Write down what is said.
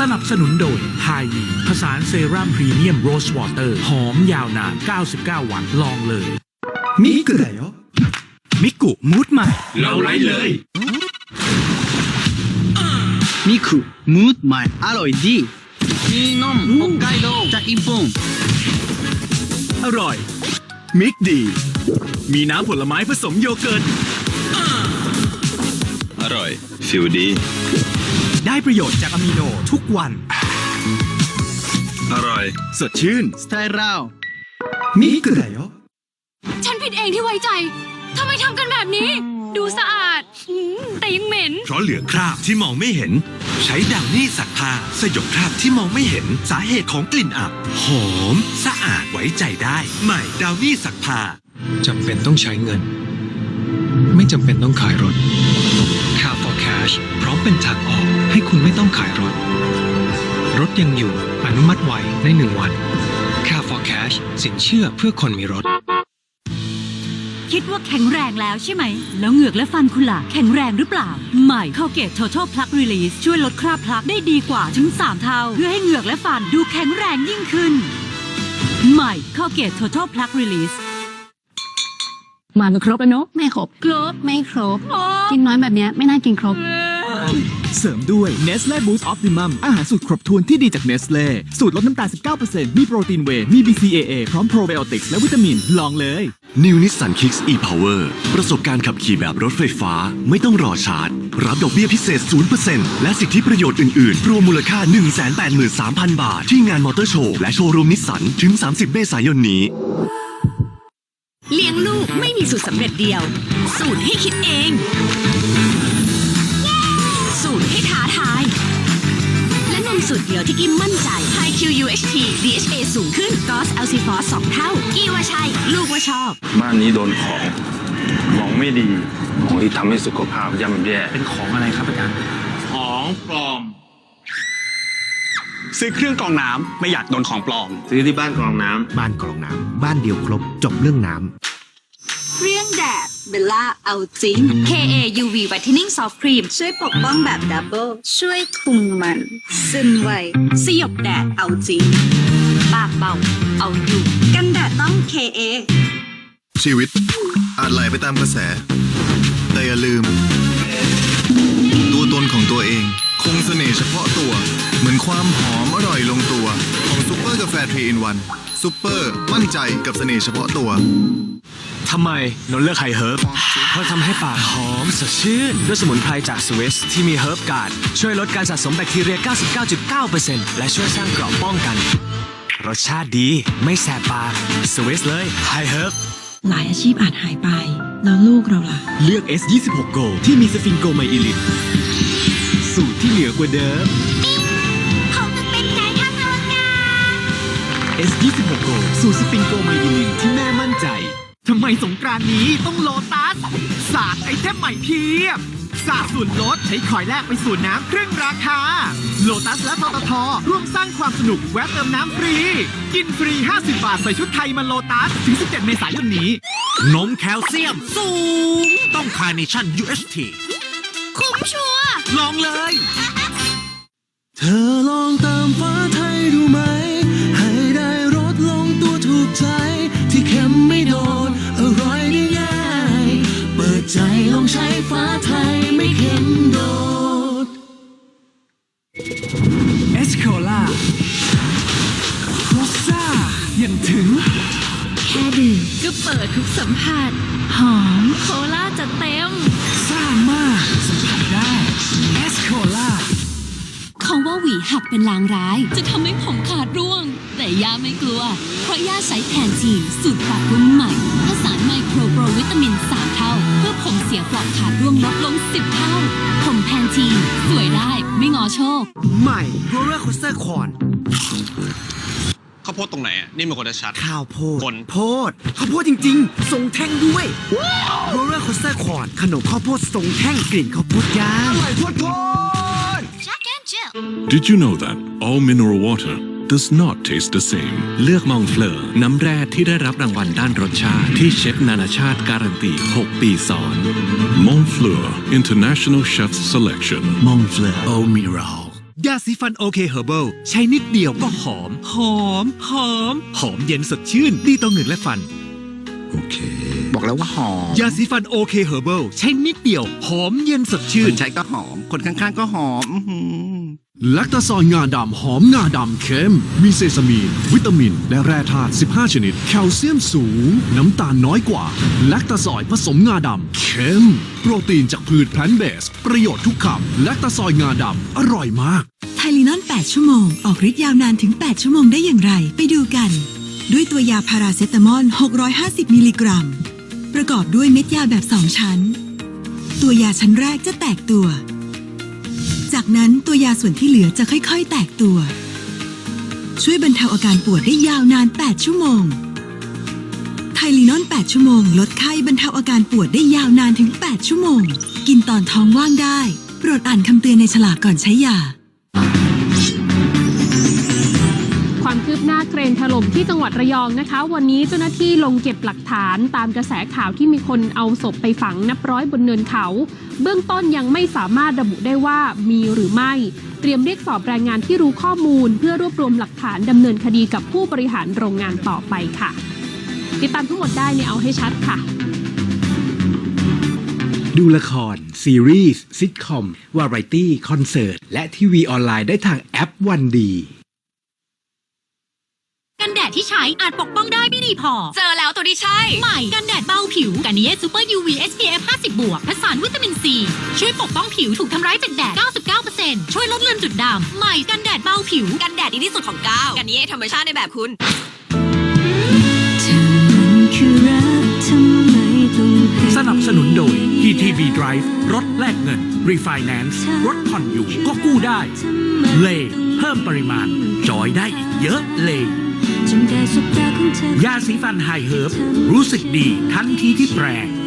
สนับสนุนโดยไฮยีผสานเซรั่มพรีเมียมโรสวอเตอร์ หอมยาวนาน 99 วันลองเลย มิกุไดโอมิกุมูดใหม่ เราไรเลย มิกุมูดใหม่ อร่อยดีมีนมฮอกไกโดจะอิ่ปุ่นอร่อย มิกดี มีน้ำผลไม้ผสมโยเกิร์ต อร่อยฟิลดี ได้ประโยชน์จากอะมิโนทุกวัน อร่อย สดชื่น สไตล์เรามิกุไดโยฉันผิดเองที่ไว้ใจ ทำไมทำกันแบบนี้ ดูสะอาดแต่ยังเหม็น เพราะเหลือคราบที่มองไม่เห็น ใช้ดังนี่สักผ้าสยบคราบที่มองไม่เห็นสาเหตุของกลิ่นอับ หอม สะอาดไว้ใจได้ ใหม่ดาวนี่สักผ้าจำเป็นต้องใช้เงิน ไม่จำเป็นต้องขายรถ Car for Cash พร้อมเป็นทางออก คุณไม่ต้องขายรถ รถยังอยู่อนุมัติไวในหนึ่งวัน Car for Cash สินเชื่อเพื่อคนมีรถ คิดว่าแข็งแรงแล้วใช่ไหม แล้วเหงือกและฟันคุณล่ะ แข็งแรงหรือเปล่า ใหม่เข้าเกต Total Plug Release ช่วยลดคราบพลักได้ดีกว่าถึง 3 เท่า เพื่อให้เหงือกและฟันดูแข็งแรงยิ่งขึ้น ใหม่เข้าเกต Total Plug Release มาไม่ครบแล้วเนาะไม่ครบ ครบ ไม่ครบ กินน้อยแบบเนี้ยไม่น่ากินครบ เสริมด้วย Nestle Boost Optimum อาหารสูตรครบถ้วนที่ดีจาก Nestle สูตรลดน้ำตาล 19%มีโปรตีนเวย์มี BCAA พร้อมโปรไบโอติกส์และวิตามิน ลองเลย New Nissan Kicks e-Power ประสบการณ์ขับขี่แบบรถไฟฟ้า ไม่ต้องรอชาร์จ รับดอกเบี้ยพิเศษ 0%และสิทธิประโยชน์อื่น ๆ รวมมูลค่า 183,000 บาท ที่งานมอเตอร์โชว์และโชว์รูมนิสสันถึง 30 เมษายนนี้เลี้ยงลูกไม่มีสูตรสำเร็จเดียว สูตรให้คิดเอง สูตรเดียวที่กิมมั่นใจ High Q UHT DHA สูงขึ้น g o s a l c i f o s 2เท่า กี่ว่าใช่ ลูกว่าชอบ บ้านนี้โดนของ ของไม่ดี ของที่ทำให้สุขภาพย่ำแย่ เป็นของอะไรครับอาจารย์ ของปลอม ซื้อเครื่องกรองน้ำไม่อยากโดนของปลอม ซื้อที่บ้านกรองน้ำ บ้านกรองน้ำ บ้านเดียวครบจบเรื่องน้ำเรื่องแดด เบลล่าเอาจริง KA UV Whitening Soft Cream ช่วยปกป้องแบบดับเบิลช่วยคุมมัน ซึมไวสยบแดดเอาจริงปากเบา เอาอยู่กันแดดต้อง KA ชีวิตอาจไหลไปตามกระแส แต่อย่าลืม ตัวตนของตัวเอง คงเสน่ห์เฉพาะตัว เหมือนความหอมอร่อยลงตัว ของซุปเปอร์กาแฟทรีอินวันซุปเปอร์มั่นใจกับเสน่ห์เฉพาะตัว ทำไมนนเลือกไฮเฮิร์บเพราะทำให้ปากหอมสดชื่น ด้วยสมุนไพรจากสวิสที่มีเฮิร์บการ์ดช่วยลดการสะสมแบคทีเรีย 99.9%และช่วยสร้างเกราะป้องกัน รสชาติดีไม่แสบปากสวิสเลยไฮเฮิร์บหลายอาชีพอาจหายไป แล้วลูกเราล่ะ เลือก S26 Go ที่มีสฟิงโกไมอิลินสูตรที่เหนือกว่าเดิมผมเป็นนายทางอวกาศ S26 Go สูตรสฟิงโกไมอิลินที่แม่มั่นใจ ทำไมสงกรานต์นี้ต้องโลตัสสาดไอเทมใหม่เพียบสาดส่วนลดใช้คอยแลกไปส่วนน้ำครึ่งราคา โลตัสและทตทร่วมสร้างความสนุกแวะเติมน้ำฟรี กินฟรี 50 บาทใส่ชุดไทยมาโลตัส ถึง 17 เมษายนนี้ นมแคลเซียมสูง ต้องคาร์เนชั่น UHT คุ้มชัวร์ลองเลย เธอลอง ปิดทุกสัมผัส หอมโคลาจะเต็ม ซ่ามากสัมผัสได้เอสโคล่าเขาว่าหวีหักเป็นลางร้าย จะทำให้ผมขาดร่วง แต่ย่าไม่กลัว เพราะย่าใช้แทนจีนสูตรปรับรุ่นใหม่ผสานไมโครโปรวิตามิน 3 เท่า เพื่อผมเสียปลอกขาดร่วงลดลง 10 เท่า ผมแพนทีนสวยได้ไม่งอโชค ใหม่โรลเลอร์โคสเตอร์คอน ข้าวโพดตรงไหนอะนี่มันคนจะชัด ข้าวโพดคน โพดข้าวโพดจริงๆทรงแท่งด้วยโรลเลอร์โคสเตอร์คอนขนมข้าวโพดทรงแท่งกลิ่นข้าวโพดย่าง Did you know that all mineral water does not taste the same เลือกมองเฟลอร์น้ำแร่ที่ได้รับรางวัลด้านรสชาติ ที่เชฟนานาชาติการันตี 6 ปีซ้อน Montfleur International Chef's Selection มองเฟลอร์โอมิรัลยา สีฟันโอเคเฮอร์เบิลใช้นิดเดียวก็หอม หอม หอม หอมเย็นสดชื่น ดีต่อเหงือกและฟัน โอเค บอกแล้วว่าหอมยาสีฟันโอเคเฮอร์เบิลใช้นิดเดียว หอมเย็นสดชื่คนน ใช้ก็หอม คนข้างๆก็หอมอื้อหือแลคตาซอยงาดำหอมงาดำเค็ม มีเซซามีน วิตามิน และแร่ธาตุ 15 ชนิด แคลเซียมสูง น้ำตาลน้อยกว่าแลคตาซอยผสมงาดำเค็ม โปรตีนจากพืชแพลนเบส ประโยชน์ทุกคำแลคตาซอยงาดำอร่อยมากไทลีนอน 8 ชั่วโมง ออกฤทธิ์ยาวนานถึง 8 ชั่วโมงได้อย่างไร ไปดูกัน ด้วยตัวยาพาราเซตามอล 650 มิลลิกรัม ประกอบด้วยเม็ดยาแบบ 2 ชั้น ตัวยาชั้นแรกจะแตกตัว นั้นตัวยาส่วนที่เหลือจะค่อยๆ แตกตัว ช่วยบรรเทาอาการปวดได้ยาวนาน 8 ชั่วโมง ไทลีนอน 8 ชั่วโมง ลดไข้บรรเทาอาการปวดได้ยาวนานถึง 8 ชั่วโมง กินตอนท้องว่างได้ โปรดอ่านคำเตือนในฉลากก่อนใช้ยา หน้าเครนถล่มที่จังหวัดระยองนะคะ วันนี้เจ้าหน้าที่ลงเก็บหลักฐานตามกระแสข่าวที่มีคนเอาศพไปฝังนับร้อยบนเนินเขา เบื้องต้นยังไม่สามารถระบุได้ว่ามีหรือไม่ เตรียมเรียกสอบแรงงานที่รู้ข้อมูล เพื่อรวบรวมหลักฐานดำเนินคดีกับผู้บริหารโรงงานต่อไปค่ะ ติดตามทั้งหมดได้ในเอาให้ชัดค่ะ ดูละคร ซีรีส์ซิทคอม วาไรตี้ คอนเสิร์ต และทีวีออนไลน์ได้ทางแอปวันดี กันแดดที่ใช้อาจปกป้องได้ไม่ดีพอ เจอแล้วตัวที่ใช่ ใหม่กันแดดเบาผิวกันเย่ซูเปอร์ UV SPF 50 บวกผสานวิตามินซี ช่วยปกป้องผิวถูกทำร้ายจากแดด 99%ช่วยลดเลือนจุดด่างใหม่กันแดดเบาผิว กันแดดดีที่สุดของก้าวกันเย่ธรรมชาติในแบบคุณสนับสนุนโดย PTB Drive รถแลกเงิน Refinance รถผ่อนอยู่ก็กู้ได้ เล เพิ่มปริมาณ จอยได้อีกเยอะเลย ยาสีฟันไฮเฮิร์บรู้สึกดีทันทีที่แปรง